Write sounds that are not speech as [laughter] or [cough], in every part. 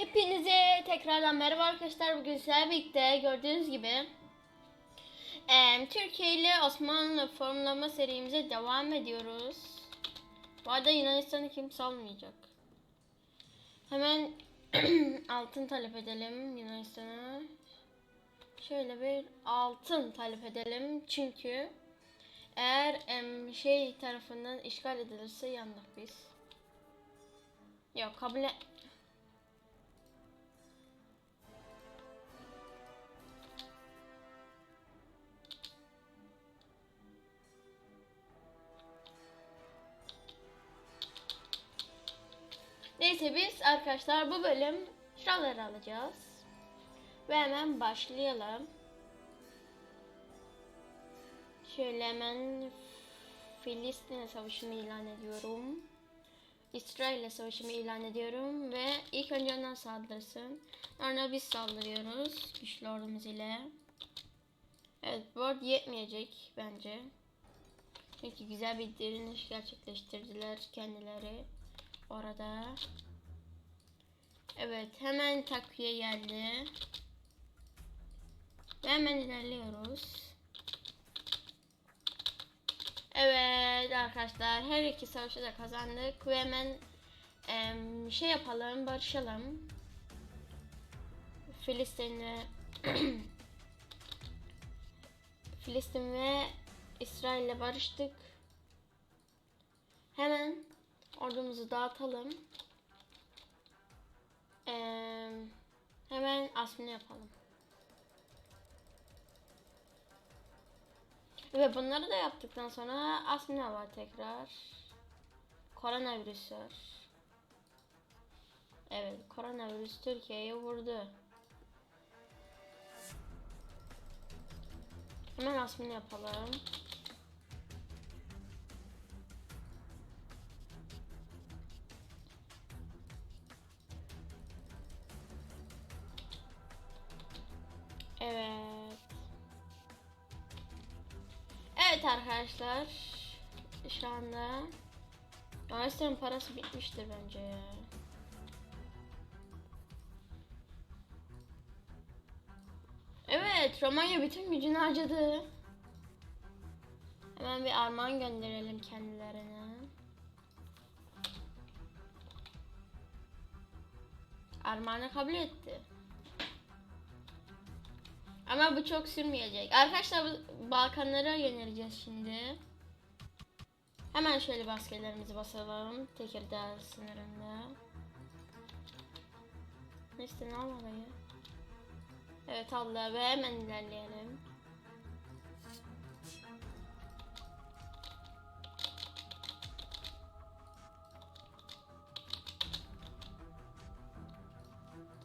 Hepinize tekrardan merhaba arkadaşlar. Bugün sizlerle birlikte gördüğünüz gibi Türkiye ile Osmanlı formlama serimize devam ediyoruz. Bu arada Yunanistan'ı kimse almayacak. Hemen [clears throat] altın talep edelim Yunanistan'a. Şöyle bir altın talep edelim çünkü eğer em, şey tarafından işgal edilirse yandık biz. Yok kabul et. Neyse biz arkadaşlar bu bölüm şuraları alacağız. Ve hemen başlayalım. Şöyle hemen Filistin Savaşı'nı ilan ediyorum. İsrail'le savaşımı ilan ediyorum ve ilk önce onlar saldırsın. Sonra biz saldırıyoruz güçlü ordumuz ile. Evet bu arada yetmeyecek bence. Çünkü güzel bir direniş gerçekleştirdiler kendileri orada. Evet hemen takviye geldi. Ve hemen ilerliyoruz. Evet arkadaşlar her iki savaşı da kazandık ve hemen em, şey yapalım barışalım. Filistin'le [clears throat] Filistin ve İsrail'le barıştık. Hemen ordumuzu dağıtalım. Hemen asmını yapalım. Ve bunları da yaptıktan sonra asmina var tekrar. Koronavirüs var. Evet, koronavirüs Türkiye'ye vurdu. Hemen asmini yapalım. Evet. Evet arkadaşlar. Şu anda Master'ın parası bitmiştir bence ya. Evet, Romanya bütün gücünü harcadı. Hemen bir armağan gönderelim kendilerine. Armağanı kabul etti. Ama bu çok sürmeyecek. Arkadaşlar Balkanlara yöneleceğiz şimdi. Hemen şöyle baskelerimizi basalım. Tekirdağ sınırında. Neyse ne al orayı. Evet Allah ve hemen ilerleyelim.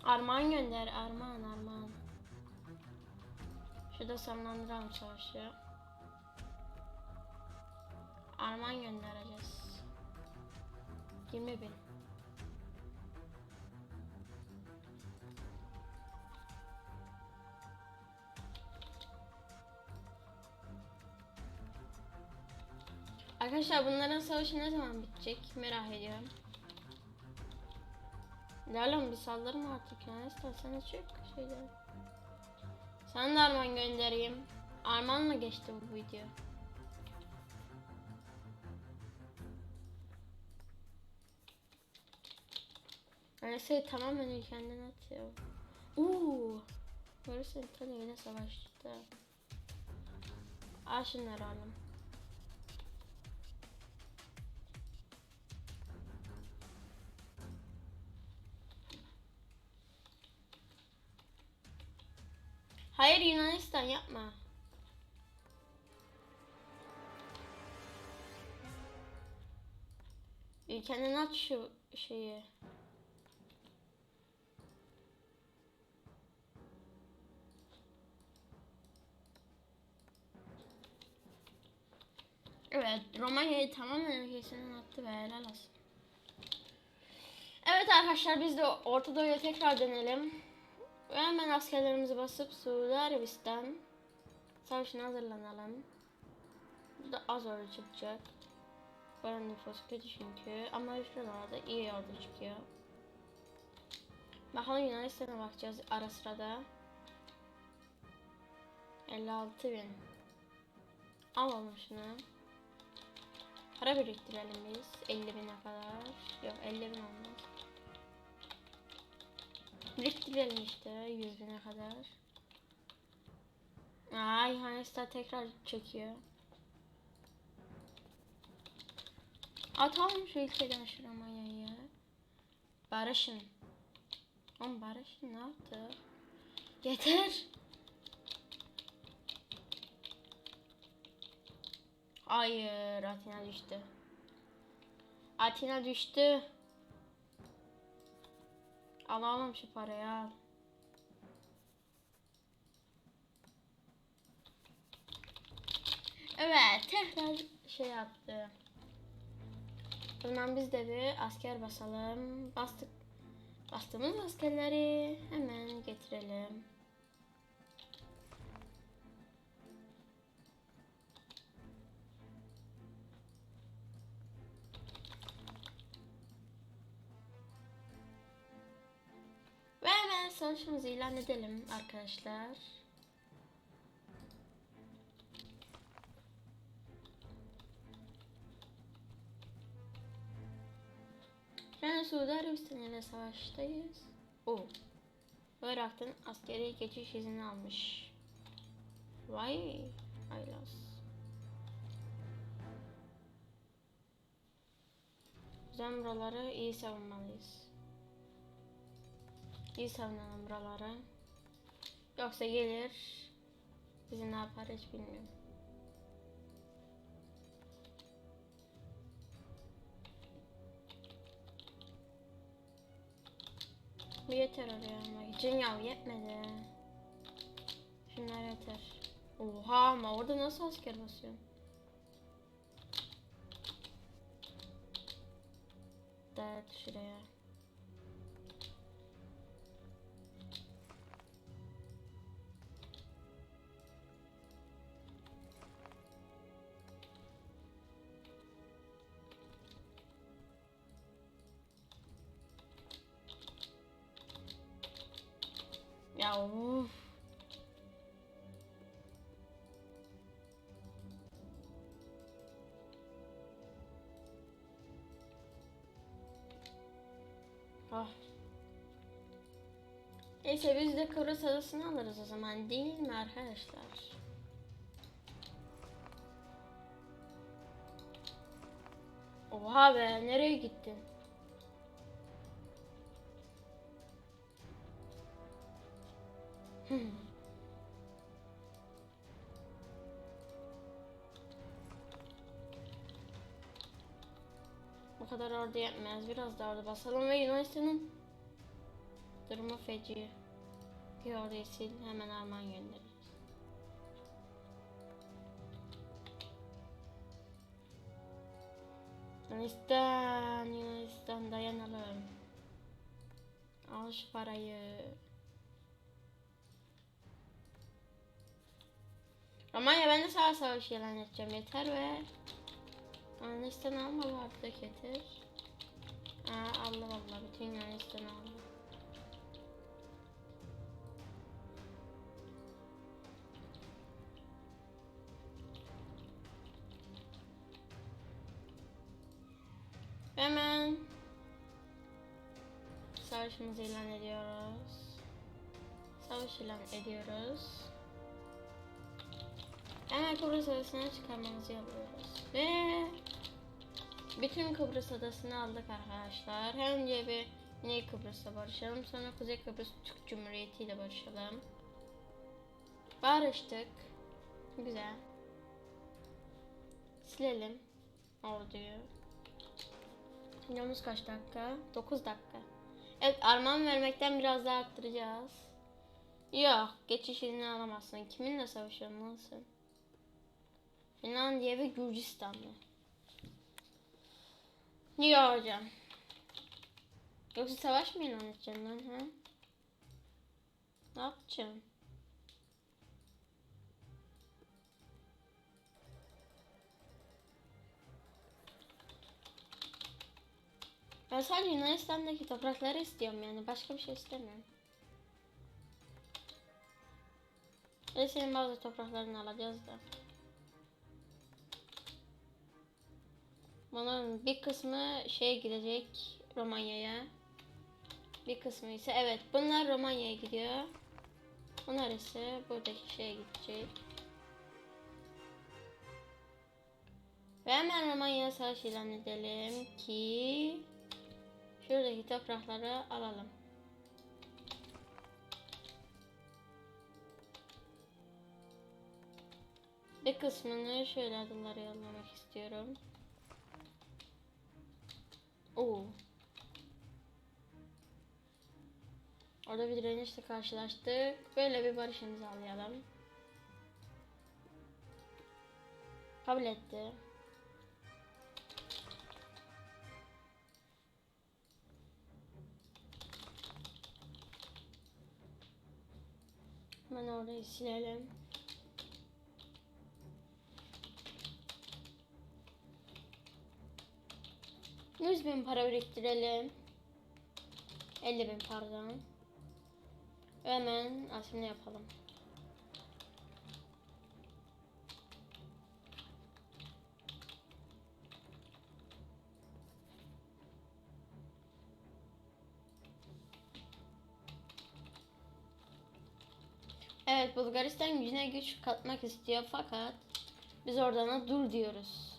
Armağan gönder. Armağan armağan. Şurada sonlandıralım savaşı. Armağan göndereceğiz. 20 bin. Arkadaşlar bunların savaşı ne zaman bitecek merak ediyorum. Lalom bir saldırma artık ya isterseniz çok şeyler. Sana da armağan göndereyim. Armağanla geçti bu video. Öyleyse tamamen ülkenden atıyor. Uuu. Burası İtalya yine savaştı. Al şunları alalım. Hayır Yunanistan yapma. Ülkenden aç şu şeyi. Evet, Romanya'yı tamamen ülkesinden attı ve helal olsun. Evet arkadaşlar biz de Orta Doğu'ya tekrar dönelim. Ve hemen askerlerimizi basıp Suudi Arabistan savaşına hazırlanalım. Bu da az ordu çıkacak. Buranın nüfusu kötü çünkü ama şuralarda iyi ordu çıkıyor. Bakalım Yunanistan'a bakacağız ara sırada. 56 bin. Alalım şunu. Para biriktirelim biz. 50 bine kadar. Yok 50 bin olmaz. Biriktirelim işte 100 bine kadar. Ay Yunanistan tekrar çekiyor. Atalım şu ülkeden şu Romanya'yı. Barış'ın. Oğlum Barış'ın ne yaptı? Yeter. Hayır Atina düştü. Atina düştü. Alalım şu parayı al. Evet tekrar şey yaptı. Zaman biz de bir asker basalım. Bastık. Bastığımız askerleri hemen getirelim. Savaşımızı ilan edelim arkadaşlar. Yani Suudi Arabistan ile savaştayız. O. Irak'tan askeri geçiş izni almış. Vay. Aylas. Biz buraları iyi savunmalıyız. İyi savunalım buraları. Yoksa gelir bizi ne yapar hiç bilmiyorum. Bu yeter oraya almak için ya yetmedi. Şunlar yeter. Oha ama orada nasıl asker basıyorsun? Evet şuraya. Ya of. Ah. Neyse biz de Kıbrıs adasını alırız o zaman değil mi arkadaşlar? Oha be nereye gittin? Bu kadar orada yetmez. Biraz daha orada basalım ve Yunanistan'ın durumu feci. Bir orayı sil hemen Alman göndeririz. Yunanistan, Yunanistan dayanalım. Al şu parayı. Romanya ben de sağ savaş ilan edeceğim yeter ve Yunanistan alma vardı getir. Aa aldı valla bütün Yunanistan aldı. Hemen savaşımızı ilan ediyoruz. Savaş ilan ediyoruz. Hemen Kıbrıs adasına çıkarmamızı yapıyoruz. Ve bütün Kıbrıs adasını aldık arkadaşlar. Önce bir Güney Kıbrıs'la barışalım. Sonra Kuzey Kıbrıs Türk Cumhuriyeti ile barışalım. Barıştık. Güzel. Silelim orduyu. Videomuz kaç dakika? 9 dakika. Evet armağan vermekten biraz daha arttıracağız. Yok geçiş izni alamazsın. Kiminle savaşıyorsun? Finlandiya ve Gürcistan'la. Niye hocam? Yoksa savaş mı ilan lan ha? Ne yapacaksın? Ben sadece Yunanistan'daki toprakları istiyorum yani başka bir şey istemiyorum. Ve senin bazı topraklarını alacağız da. Bunun bir kısmı şeye gidecek Romanya'ya. Bir kısmı ise evet bunlar Romanya'ya gidiyor. Bunlar ise buradaki şeye gidecek. Ve hemen Romanya'ya savaş ilan edelim ki şuradaki toprakları alalım. Bir kısmını şöyle adımlara yollamak istiyorum. Oo. Orada bir direnişle karşılaştık. Böyle bir barış imzalayalım. Kabul etti. Hemen orayı silelim. Yüz bin para biriktirelim. 50 bin pardon. Hemen açımını yapalım. Evet Bulgaristan gücüne güç katmak istiyor fakat biz oradan dur diyoruz.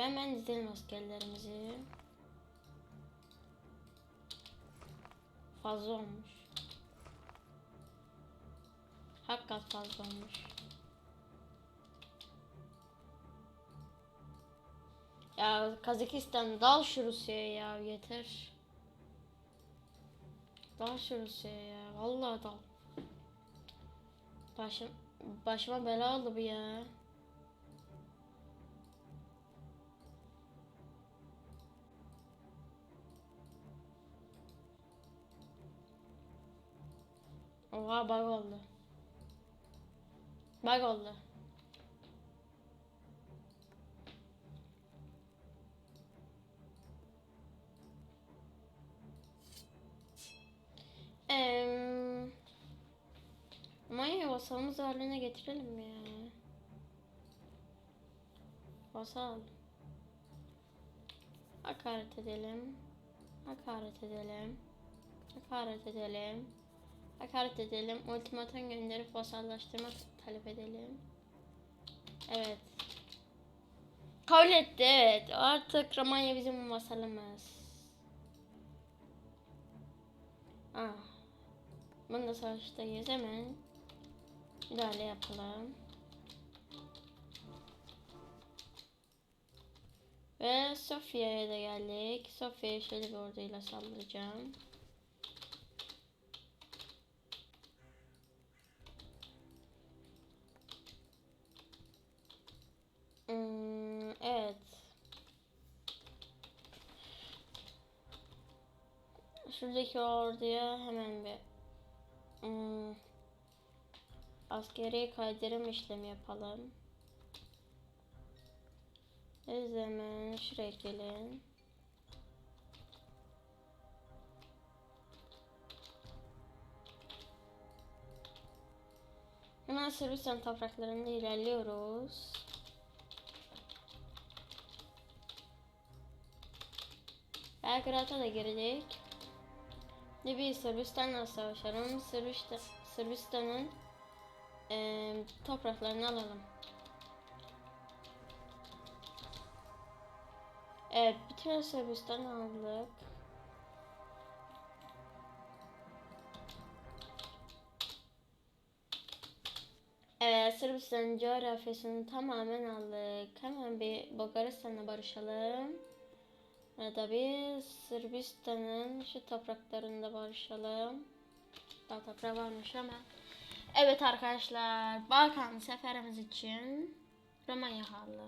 Ve hemen dizelim askerlerimizi. Fazla olmuş. Hakikaten fazla olmuş. Ya Kazakistan dal şu Rusya'ya ya yeter. Dal şu Rusya'ya ya vallahi dal. Başım başıma bela oldu bu ya. Oha bug oldu. Bug oldu. Eee Maya vasalımız haline getirelim ya? Vasal. Hakaret edelim. Hakaret edelim. Hakaret edelim. Hakaret edelim. Ultimatum gönderip vasallaştırma talep edelim. Evet. Kabul etti evet. Artık Romanya bizim vasalımız. Ah. Bunu da savaştayız hemen. Müdahale yapalım. Ve Sofya'ya da geldik. Sofya'ya şöyle bir orduyla saldıracağım. Hmm, evet. Şuradaki orduya hemen bir hmm, askeri kaydırım işlemi yapalım. Biz hemen şuraya gelin. Hemen Sırbistan topraklarında ilerliyoruz. Belgrad'a da girecek. Ne bir Sırbistan'la savaşalım. Sırbistan, Sırbistan'ın eee topraklarını alalım. Evet, bütün Sırbistan aldık. Evet, Sırbistan coğrafyasını tamamen aldık. Hemen bir Bulgaristan'la barışalım. Da bir Sırbistan'ın şu topraklarında barışalım. Daha toprağı varmış ama. Evet arkadaşlar, Balkan seferimiz için Romanya kaldı.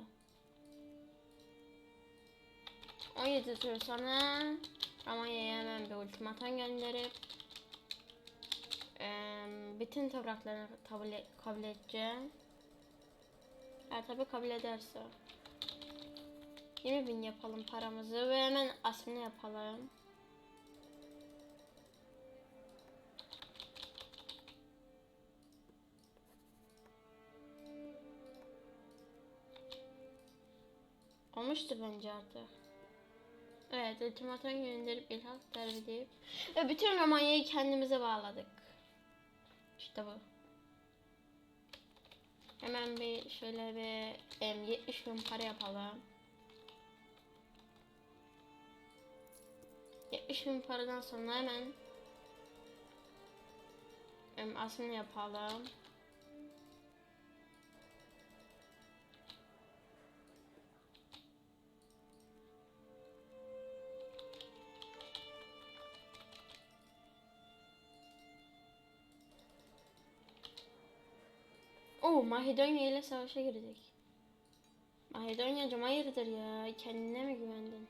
17 tur sonra Romanya'ya hemen bir ultimatum gönderip Eee, bütün topraklarını kabul, e- kabul edeceğim. Ha tabi kabul ederse. 20 bin yapalım paramızı ve hemen aslını yapalım. Olmuştur bence artık. Evet, ultimatom gönderip ilhak derbedeyip ve bütün Romanya'yı kendimize bağladık. İşte bu. Hemen bir şöyle bir em, 70 bin para yapalım. 70 bin paradan sonra hemen em, aslını yapalım. Oo Makedonya ile savaşa girdik. Makedonya'cım hayırdır ya? Kendine mi güvendin?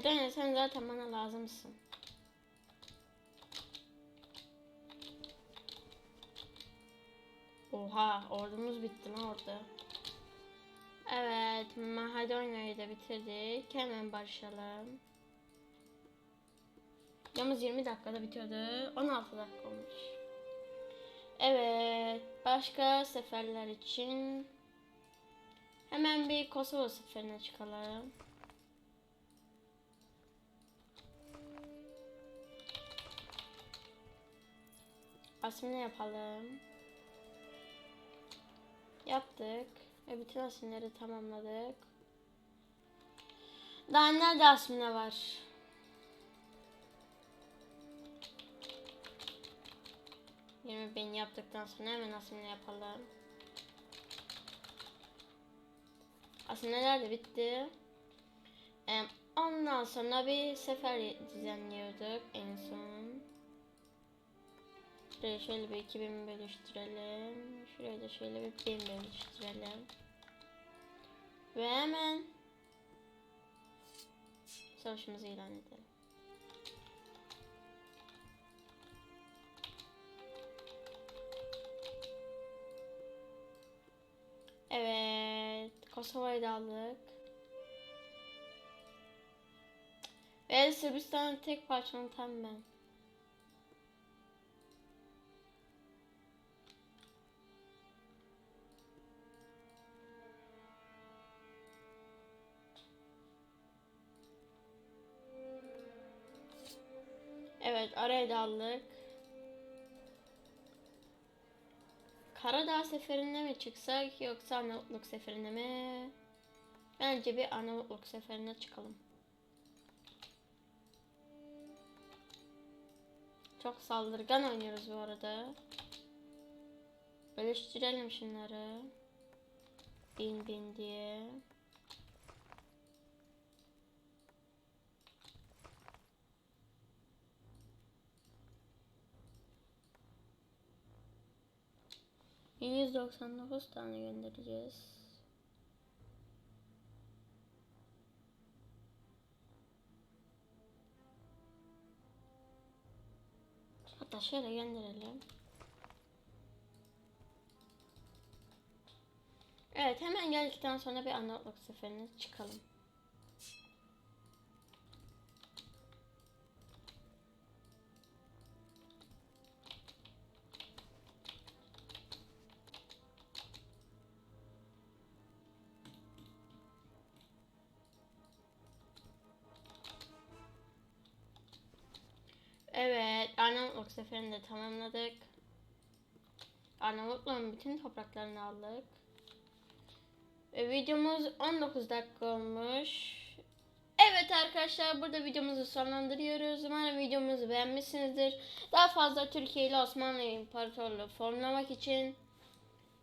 Makedonya sen zaten bana lazımsın. Oha ordumuz bitti lan orada. Evet Makedonya'yı da bitirdik. Hemen barışalım. Yalnız 20 dakikada bitiyordu. 16 dakika olmuş. Evet başka seferler için hemen bir Kosova seferine çıkalım. Asimle yapalım. Yaptık. Ve bütün asimleri tamamladık. Daha nerede asimle var? Yirmi bin yaptıktan sonra hemen asimle yapalım. Asimleler de bitti. Em, Ondan sonra bir sefer düzenliyorduk en son. Şuraya şöyle bir 2000 bölüştürelim. Şuraya da şöyle bir 1000 bölüştürelim. Ve hemen savaşımızı ilan edelim. Evet, Kosova'yı da aldık. Ve Sırbistan'ın tek parçanı tam ben. Evet araya da aldık. Karadağ seferinde mi çıksak yoksa Arnavutluk seferinde mi? Bence bir Arnavutluk seferine çıkalım. Çok saldırgan oynuyoruz bu arada. Bölüştürelim şunları. Bin bin diye. Bin yüz doksan dokuz tane göndereceğiz. Hatta şöyle gönderelim. Evet hemen geldikten sonra bir Arnavutluk seferine çıkalım. Evet, Arnavutluk seferini de tamamladık. Arnavutluğun bütün topraklarını aldık. Ve videomuz 19 dakika olmuş. Evet arkadaşlar burada videomuzu sonlandırıyoruz. Umarım videomuzu beğenmişsinizdir. Daha fazla Türkiye ile Osmanlı İmparatorluğu formlamak için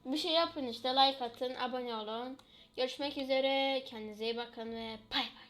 bir şey yapın işte like atın, abone olun. Görüşmek üzere. Kendinize iyi bakın ve bay bay.